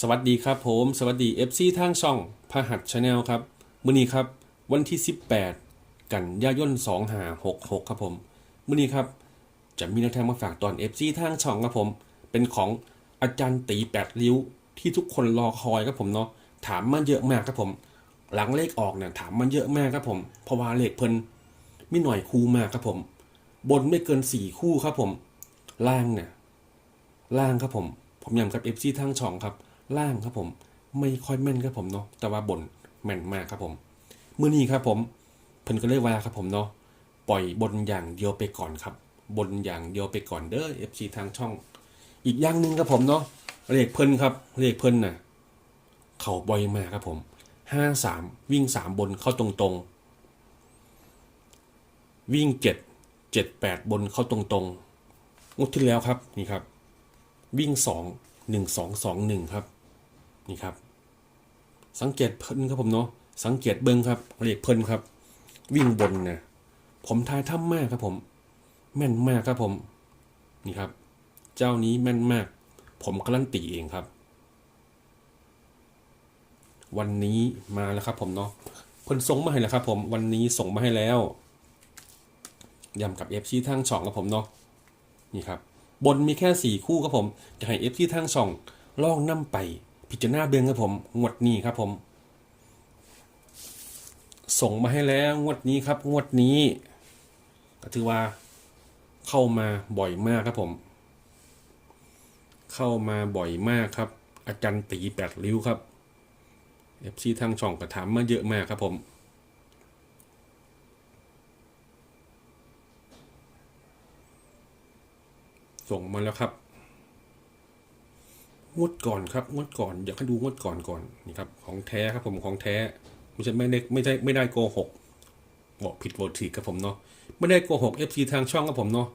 สวัสดีครับผมสวัสดี FC ทางช่องพหัสชาแนลครับมื้อนี้ครับวันที่ 18 กันยายน2566 ครับผมมื้อนี้ครับจะมีแนวทางมาฝากตอน FC ทางช่องครับผม เป็นของอาจารย์ตีแปดริ้วที่ทุกคนรอคอยครับผมเนาะถามมาเยอะมากครับผม หลังเลขออกเนี่ยถามมาเยอะมากครับผมเพราะว่าเลขเพิ่นไมีหน่อยคู่มากครับผม บนไม่เกินสี่คู่ครับผม ล่างเนี่ยล่างครับผม ผมย้ำกับ FC ทางช่องครับ ล่างครับผม ไม่ค่อยแม่นครับผมเนาะแต่ว่าบนแม่นมากครับผมมื้อนี้ครับผมเพิ่นก็เลยว่าครับผมเนาะปล่อยบนอย่างเดียวไปก่อนครับ บนอย่างเดียวไปก่อนเด้อ FC ทางช่อง อีกอย่างหนึ่งครับผมเนาะเลขเพิ่นครับเลขเพิ่นน่ะเข้าบ่อยมากครับผมห้าสามวิ่งสามบนเข้าตรงๆ วิ่งเจ็ดเจ็ดแปดบนเข้าตรงๆงวดที่แล้วครับนี่ครับ วิ่งสอง หนึ่งสองสองหนึ่งครับ นี่ครับ สังเกตเพิ่นครับผมเนาะ สังเกตเบิ้งครับเลขเพิ่นครับ วิ่งบนนะผมทายถ้ำมากครับผม แม่นมากครับผม นี่ครับ เจ้านี้แม่นมาก ผมการันตีเองครับ วันนี้มาแล้วครับผมเนาะเพิ่นส่งมาให้แล้วครับ ผมวันนี้ส่งมาให้แล้วย้ำกับเอฟซีทางช่องครับผมเนาะนี่ครับ บนมีแค่สี่คู่ครับผมจะให้เอฟซีทางช่องลองนํไป พิจารณาเบืองครับผม งวดนี้ครับผม ส่งมาให้แล้วงวดนี้ครับ งวดนี้ ก็ถือว่าเข้ามาบ่อยมากครับผม เข้ามาบ่อยมากครับ อาจารย์ตีแปดริ้วครับเอฟซีทางช่องก็ถามมาเยอะมากครับผม ส่งมาแล้วครับงวดก่อนครับงวดก่อนอยากให้ดูงวดก่อนก่อนนี่ครับ ของแท้ครับผมของแท้ไม่ใช่ไม่ได้ไม่ใช่ไม่ได้โกหกบอกผิดบอกถูกครับผมเนาะไม่ได้โกหก FC ทางช่องครับผมเนาะ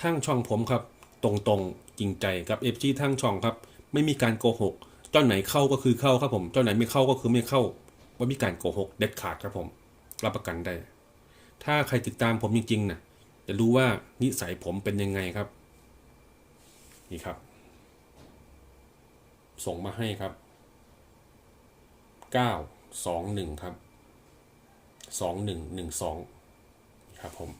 ทางช่องผมครับ ตรงๆจริงใจกับ FC ทางช่องครับ ไม่มีการโกหกเจ้าไหนเข้าก็คือเข้าครับผมเจ้าไหนไม่เข้าก็คือไม่เข้าว่ามีการโกหกเด็ดขาดครับผม รับประกันได้ ถ้าใครติดตามผมจริงๆนะจะรู้ว่านิสัยผมเป็นยังไงครับ นี่ครับ ส่งมาให้ครับเก้าสองหนึ่งครับสองหนึ่งหนึ่งสองครับผม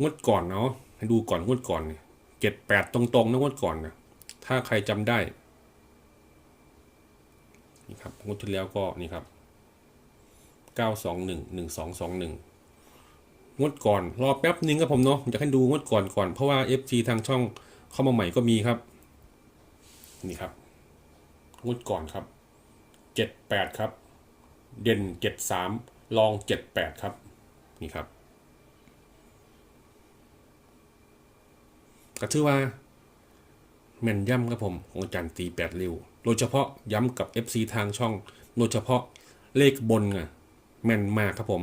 งวดก่อนเนาะให้ดูก่อนงวดก่อนเนี่ยเจ็ดแปดตรงๆนะงวดก่อนนะถ้าใครจำได้นี่ครับงวดที่แล้วก็นี่ครับเก้าสอ งวดก่อน รอแป๊บนึงครับผมเนาะอยากให้ดูงวดก่อนก่อน เพราะว่า FG ทางช่องเข้ามาใหม่ก็มีครับ นี่ครับงวดก่อนครับเจ็ดแปดครับ เด่นเจ็ดสามลองเจ็ดแปดครับ นี่ครับก็ถือว่าแม่นย่ำครับผมของอาจารย์ตีแปดริ้วโดยเฉพาะย้ำกับ FC ทางช่อง โดยเฉพาะเลขบนอะแม่นมากครับผม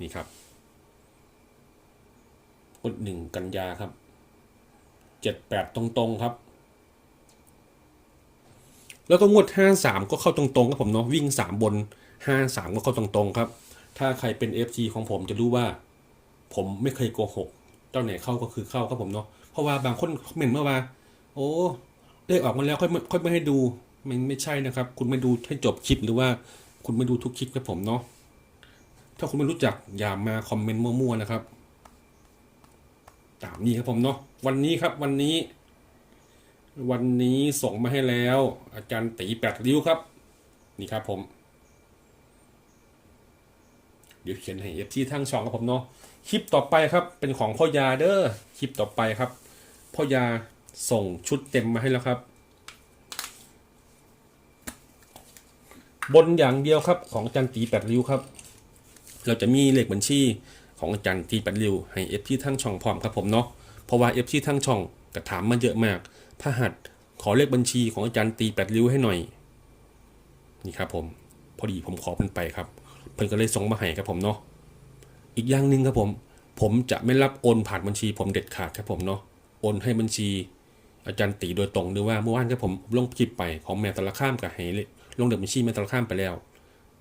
นี่ครับ งวดหนึ่งกันยาครับเจ็ดแปดตรงๆครับ แล้วก็งวด53ก็เข้าตรงๆครับผมเนาะวิ่ง3บน53ก็เข้าตรงๆครับ ถ้าใครเป็น FG ของผมจะรู้ว่า ผมไม่เคยโกหกเจ้าไหนเข้าก็คือเข้าครับผมเนาะเพราะว่าบางคนคอมเมนต์มาว่า โอ้เลขออกมาแล้วค่อยค่อยไม่ให้ดูมันไม่ใช่นะครับ คุณไม่ดูให้จบคลิปหรือว่าคุณไม่ดูทุกคลิปครับผมเนาะถ้าคุณไม่รู้จักอย่ามาคอมเมนต์มั่วๆนะครับ ตามนี้ครับผมเนาะวันนี้ครับวันนี้ วันนี้ส่งมาให้แล้ว อาจารย์ตีแปดริ้วครับ นี่ครับผม เดี๋ยวเขียนให้เอฟที่ทั้งช่องครับผมเนาะคลิปต่อไปครับ เป็นของพ่อยาเด้อคลิปต่อไปครับพ่อยาส่งชุดเต็มมาให้แล้วครับ บนอย่างเดียวครับของอาจารย์ตีแปดริ้วครับ เราจะมีเลขบัญชี ของอาจารย์ตีแปดริวให้เอฟที่ทั้งช่องพร้อมครับผมเนาะเพราะว่าเอฟที่ทั้งช่องกระถามมาเยอะมากพระหัสขอเลขบัญชีของอาจารย์ตีแปดริ้วให้หน่อย นี่ครับผมพอดีผมขอเพิ่นไปครับ เพิ่นก็เลยส่งมาให้ครับผมเนาะอีกอย่างหนึ่งครับผม ผมจะไม่รับโอนผ่านบัญชีผมเด็ดขาดครับผมเนาะโอนให้บัญชี อาจารย์ตีโดยตรงหรือว่าเมื่อวานครับผมลงคลิปไปของแม่ตะละข้ามกับให้เลยลงเด็กบัญชีแม่ตะละข้ามไปแล้ว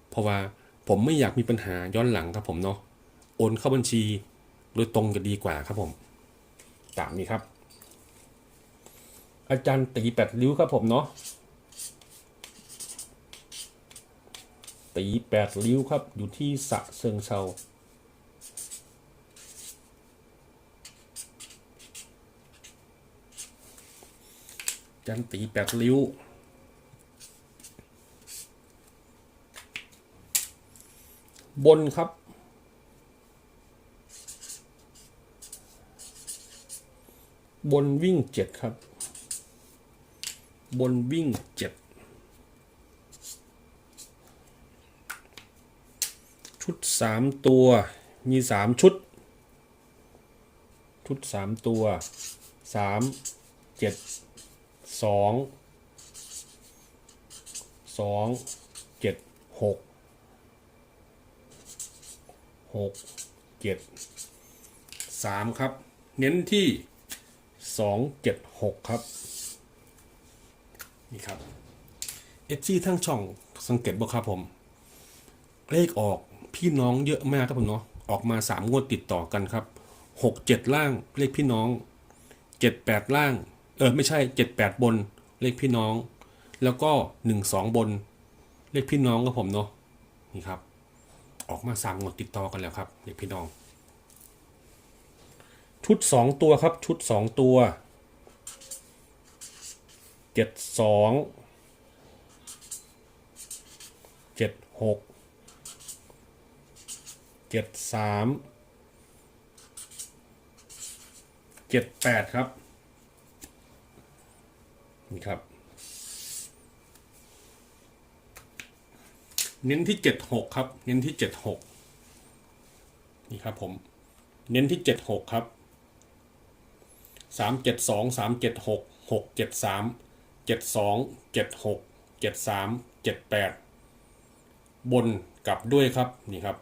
เพราะว่าผมไม่อยากมีปัญหาย้อนหลังครับผมเนาะ โอนเข้าบัญชี โดยตรงจะดีกว่าครับผมตามนี้ครับ อาจารย์ตีแปดริ้วครับผมเนาะตีแปดริ้วครับ อยู่ที่สะเชิงเซาอาจารย์ตีแปดริ้ว บนครับ บนวิ่งเจ็ดครับ บนวิ่งเจ็ดชุดสามตัวมีสามชุด ชุดสามตัวสามเจ็ดสองสองเจ็ดหกหกเจ็ดสามครับ เน้นที่ สองเจ็ดหกครับ นี่ครับเอฟซีทั้งช่องสังเกตบ่ครับผม เลขออกพี่น้องเยอะมากครับผมเนาะออกมาสามงวดติดต่อกันครับหกเจ็ดล่างเลขพี่น้องเจ็ดแปดล่าง เออไม่ใช่เจ็ดแปดบนเลขพี่น้อง แล้วก็หนึ่งสองบน เลขพี่น้องครับผมเนาะนี่ครับ ออกมาสามงวดติดต่อกันแล้วครับเลขพี่น้อง ชุดสองตัวครับ ชุดสองตัวเจ็ดสองเจ็ดหกเจ็ดสามเจ็ดแปดครับ นี่ครับ เน้นที่เจ็ดหกครับ เน้นที่เจ็ดหกนี่ครับผม เน้นที่เจ็ดหกครับ สามเจ็ดสองสามเจ็ดหกหกเจ็ดสามเจ็ดสองเจ็ดหกเจ็ดสามเจ็ดแปดบนกลับด้วยครับนี่ครับ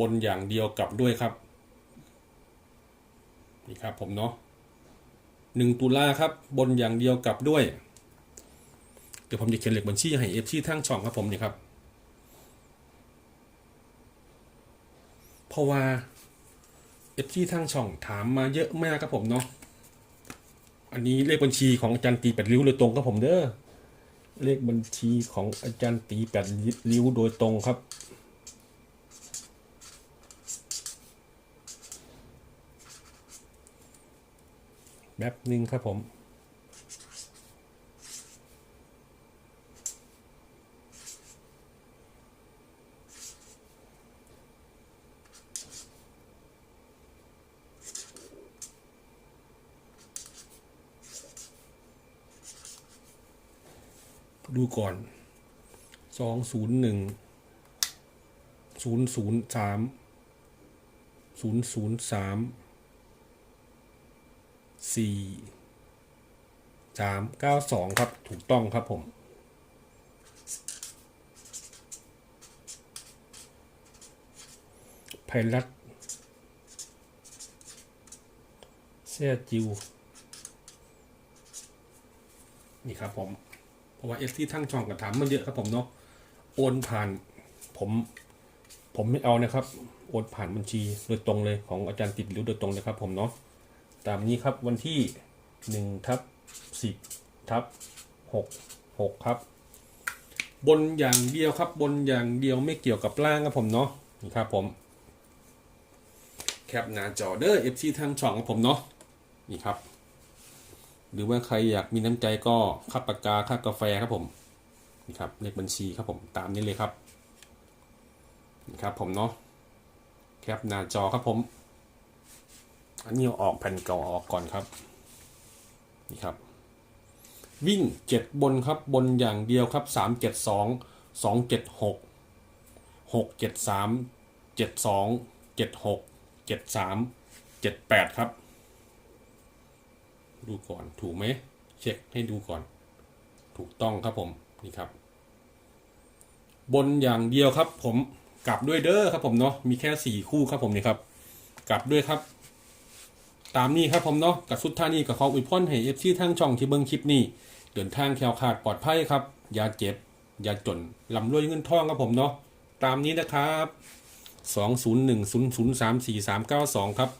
บนอย่างเดียวกลับด้วยครับนี่ครับผมเนาะหนึ่งตุลาครับ บนอย่างเดียวกลับด้วย เดี๋ยวผมจะเขียนเลขบัญชีให้เอฟซีทั้งช่องครับผมนี่ครับเพราะว่าเอฟซีทั้งช่องถามมาเยอะมากครับผมเนาะ อันนี้เลขบัญชีของอาจารย์ตีแปดริ้วโดยตรงครับผมเด้อเลขบัญชีของอาจารย์ตีแปดริ้วโดยตรงครับ แบบหนึ่งครับผม ดูก่อนสองศูนย์หนึ่งศูนย์ศูนย์สามศูนย์ศูนย์สามสี่สามเก้าสองครับ ถูกต้องครับผม ไพรัตเสียจิว นี่ครับผม ราะว่าเอสที่ทั้งช่องกับถามมันเยอะครับผมเนาะโอนผ่านผมผมไม่เอานะครับ โอนผ่านบัญชีโดยตรงเลยของอาจารย์ติดริ้วโดยตรงเลยครับผมเนาะตามนี้ครับวันที่หนึ่งทับสิบทับหกหกครับ บนอย่างเดียวครับ บนอย่างเดียวไม่เกี่ยวกับล่างครับผมเนาะนี่ครับผม แคปหน้าจอเด้อเอฟซีทั้งช่องครับผมเนาะนี่ครับ หรือว่าใครอยากมีน้ำใจก็ค่าปากกาค่ากาแฟครับผมนี่ครับเลขบัญชีครับผมตามนี้เลยครับนี่ครับผมเนาะแคปหน้าจอครับผม อันนี้เอาออกแผ่นเก่าออกก่อนครับนี่ครับ วิ่งเจ็ดบนครับบนอย่างเดียวครับสามเจ็ดสองสองเจ็ดหกหกเจ็ดสามเจ็ดสองเจ็ดหกเจ็ดสามเจ็ดแปดครับ ดูก่อนถูกไหมเช็คให้ดูก่อน ถูกต้องครับผมนี่ครับ บนอย่างเดียวครับ ผมกลับด้วยเด้อครับผมเนาะมีแค่สี่คู่ครับผมนี่ครับ กลับด้วยครับ ตามนี้ครับผมเนาะกับสุดท่านี้กับขออวยพรให้เอฟซีทั้งช่องที่เบิ้งคลิปนี้เดินทางแคล้วคลาดปลอดภัยครับอย่าเจ็บอย่าจนลำรวยเงินทองครับผมเนาะตามนี้นะครับสองศูนย์หนึ่งศูนย์ศูนย์สามสี่สามเก้าสองครับ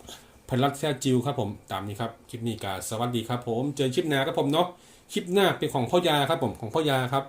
พันลัตแซ่จิวครับผมตามนี้ครับคลิปนี้ก็สวัสดีครับผมเจอคลิปหน้าครับผมเนาะคลิปหน้าเป็นของพ่อยาครับผมของพ่อยาครับ